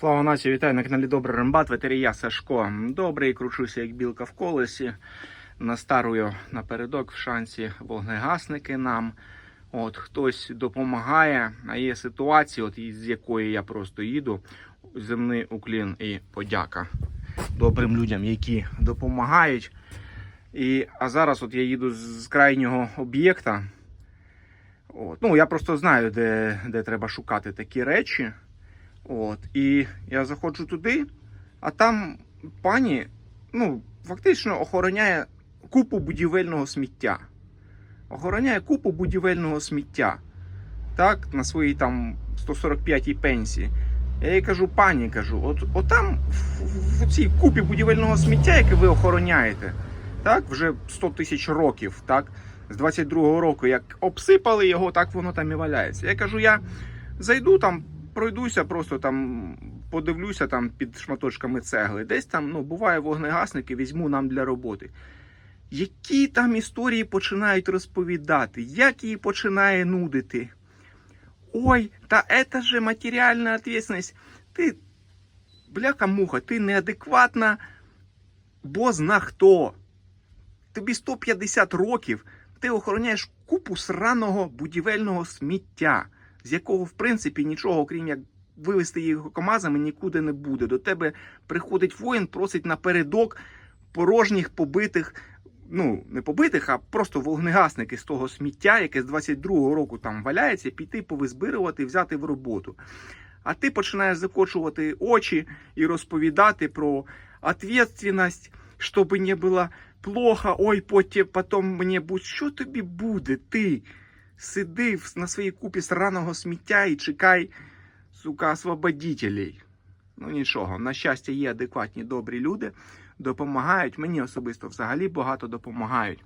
Слава нації, вітаю на каналі Добрий Рембат, ветерія Сашко. Добрий, кручуся як білка в колесі. Настарую напередок в шансі вогнегасники нам. От хтось допомагає, а є ситуації, от із якої я просто їду. Земний уклін і подяка добрим людям, які допомагають. І, а зараз от я їду з крайнього об'єкта. От. Ну, я просто знаю, де, де треба шукати такі речі. От. І я заходжу туди, а там пані ну, фактично охороняє купу будівельного сміття. Охороняє купу будівельного сміття. Так, на своїй там 145-й пенсії. Я їй кажу, пані, кажу, от, от там в, в, цій купі будівельного сміття, яке ви охороняєте, так, вже 100 тисяч років, так, з 22-го року, як обсипали його, так воно там і валяється. Я кажу, я зайду там, пройдуся, просто там подивлюся там під шматочками цегли. Десь там ну, буває вогнегасники, візьму нам для роботи. Які там історії починають розповідати, як її починає нудити. Ой, та это же матеріальна ответственность. Ти, бляха-муха, ти неадекватна, бо зна хто. Тобі 150 років, ти охороняєш купу сраного будівельного сміття, з якого, в принципі, нічого, окрім як вивезти їх КАМАЗами, нікуди не буде. До тебе приходить воїн, просить напередок порожніх побитих, ну, не побитих, а просто вогнегасники з того сміття, яке з 22-го року там валяється, піти повизбирувати, взяти в роботу. А ти починаєш закочувати очі і розповідати про відповідальність, щоб не було плохо, ой, потім, потім мені будь. Що тобі буде? Ти сиди на своїй купі сраного сміття і чекай, сука, освободітелей. Ну нічого, на щастя, є адекватні добрі люди, допомагають. Мені особисто взагалі багато допомагають.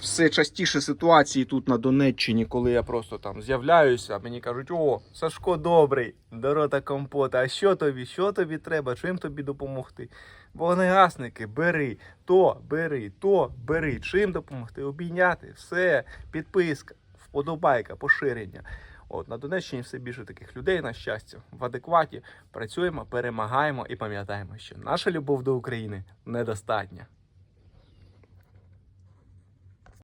Все частіше ситуації тут на Донеччині, коли я просто там з'являюся, мені кажуть, о, Сашко добрий, дорота компота, а що тобі, що тобі треба, чим тобі допомогти? Вогнегасники, бери, то бери, то бери, чим допомогти, обійняти, все, підписка, вподобайка, поширення. От на Донеччині все більше таких людей, на щастя, в адекваті працюємо, перемагаємо і пам'ятаємо, що наша любов до України недостатня.